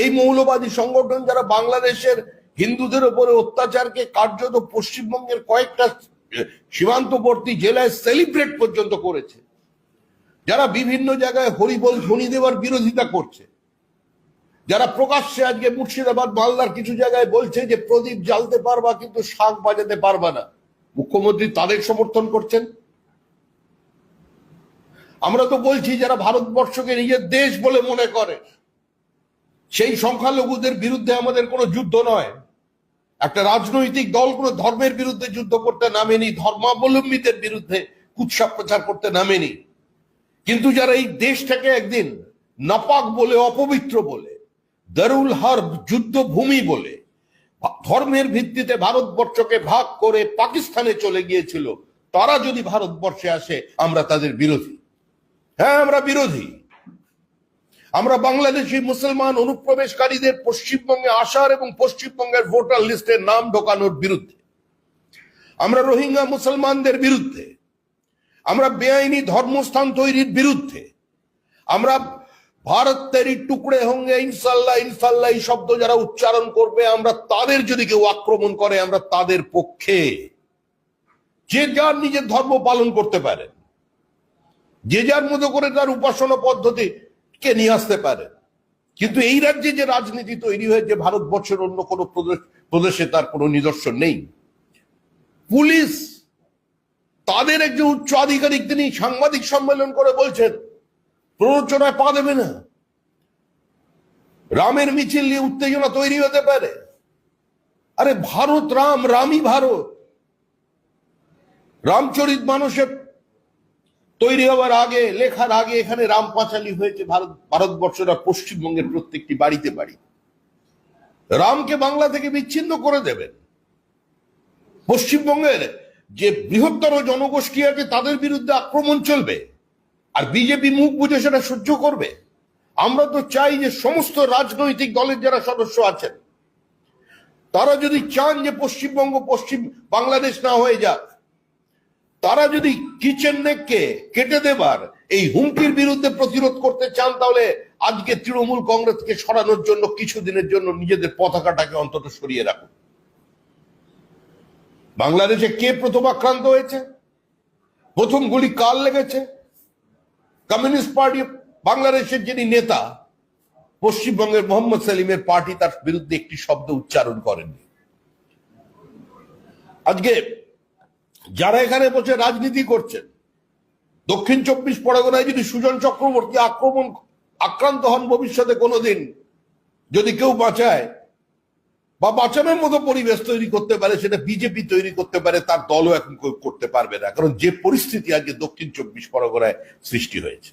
এই মৌলবাদী সংগঠন যারা বাংলাদেশের হিন্দুদের উপরে অত্যাচারকে কার্যত পশ্চিমবঙ্গের কয়েকটা সীমান্তবর্তী জেলায় সেলিব্রেট পর্যন্ত করেছে, যারা বিভিন্ন জায়গায় হরিবল ধ্বনি দেওয়ার বিরোধিতা করছে, যারা প্রকাশ্যে আজকে মুর্শিদাবাদ, মালদার কিছু জায়গায় বলছে যে প্রদীপ জ্বালতে পারবা কিন্তু শাক বাজাতে পারবা না। মুখ্যমন্ত্রী তাদের সমর্থন করছেন। আমরা তো বলছি যারা ভারতবর্ষকে নিজের দেশ বলে মনে করে সেই সংখ্যালঘুদের বিরুদ্ধে আমাদের কোনো যুদ্ধ নয়। একটা রাজনৈতিক দল কোনো ধর্মের বিরুদ্ধে যুদ্ধ করতে নামেনি, ধর্মাবলম্বীদের বিরুদ্ধে কুৎসা প্রচার করতে নামেনি। কিন্তু যারা এই দেশটাকে একদিন নাপাক বলে, অপবিত্র বলে, দারুল হার্ব যুদ্ধভূমি বলে, ধর্মের ভিত্তিতে ভারতবর্ষকে ভাগ করে পাকিস্তানে চলে গিয়েছিল, তারা যদি ভারতবর্ষে আসে, আমরা তাদের বিরোধী। হ্যাঁ আমরা বিরোধী। আমরা বাংলাদেশি মুসলমান অনুপ্রবেশকারীদের পশ্চিমবঙ্গে আসার এবং পশ্চিমবঙ্গের ভোটার লিস্টে নাম ঢোকানোর বিরুদ্ধে, আমরা রোহিঙ্গা মুসলমানদের বিরুদ্ধে, আমরা বেআইনি ধর্মস্থান তৈরির বিরুদ্ধে, আমরা ভারত তেরি টুকরে হঙ্গে ইনশাল্লাহ ইনশাল্লাহ এই শব্দ যারা উচ্চারণ করবে, আমরা তাদের যদি কেউ আক্রমণ করে, আমরা তাদের পক্ষে। যে যার নিজের ধর্ম পালন করতে পারে, যে যার মতো করে তার উপাসনা পদ্ধতি কে নিয়ে আসতে পারে? কিন্তু এই রাজ্যে যে রাজনীতি তৈরি হয়েছে, ভারতবর্ষের অন্য কোনো প্রদেশে তার কোনো নিদর্শন নেই। পুলিশ তাদের একজন উচ্চ আধিকারিক তিনি সাংবাদিক সম্মেলন করে বলছেন, প্ররোচনায় পা দেবে না। রামের মিছিল নিয়ে উত্তেজনা তৈরি হতে পারে। আরে ভারত রাম, রামই ভারত। রামচরিত মানুষের তৈরি হওয়ার আগে, লেখার আগে এখানে রাম পাঁচালী হয়েছে ভারত ভারতবর্ষরা পশ্চিমবঙ্গের প্রত্যেকটি বাড়িতে বাড়ি। রামকে বাংলা থেকে বিচ্ছিন্ন করে দেবেন। পশ্চিমবঙ্গের যে বৃহত্তর জনগোষ্ঠী আছে, তাদের বিরুদ্ধে আক্রমণ চলবে। আর বিজেপি মুখ বুঝে সেটা সহ্য করবে। আমরা তো চাই যে সমস্ত রাজনৈতিক দলের যারা সদস্য আছেন, তারা যদি চান যে পশ্চিমবঙ্গ পশ্চিম বাংলাদেশ না হয়ে যাক তারা যদি কিচেন নেককে কেটে দেবার, এই হুমকির বিরুদ্ধে প্রতিরোধ করতে চান, তাহলে আজকে তৃণমূল কংগ্রেসকে সরানোর জন্য কিছুদিনের জন্য নিজেদের পতাকাটাকে অন্তত সরিয়ে রাখুন। বাংলাদেশে কে প্রথম আক্রান্ত হয়েছে? প্রথম গুলি কার লেগেছে? কমিউনিস্ট পার্টি, বাংলাদেশের যিনি নেতা, পশ্চিমবঙ্গের মোহাম্মদ সেলিমের পার্টি তার বিরুদ্ধে একটি শব্দ উচ্চারণ করেননি। আজকে যারা এখানে বসে রাজনীতি করছেন, দক্ষিণ চব্বিশ পরগনায় যদি সুজন চক্রবর্তী আক্রমণ, আক্রান্ত হন ভবিষ্যতে কোনোদিন, যদি কেউ বাঁচায়, বা বাঁচানোর মতো পরিবেশ তৈরি করতে পারে, সেটা বিজেপি তৈরি করতে পারে, তার দলও এখন করতে পারবে না। কারণ যে পরিস্থিতি আজকে দক্ষিণ চব্বিশ পরগনায় সৃষ্টি হয়েছে।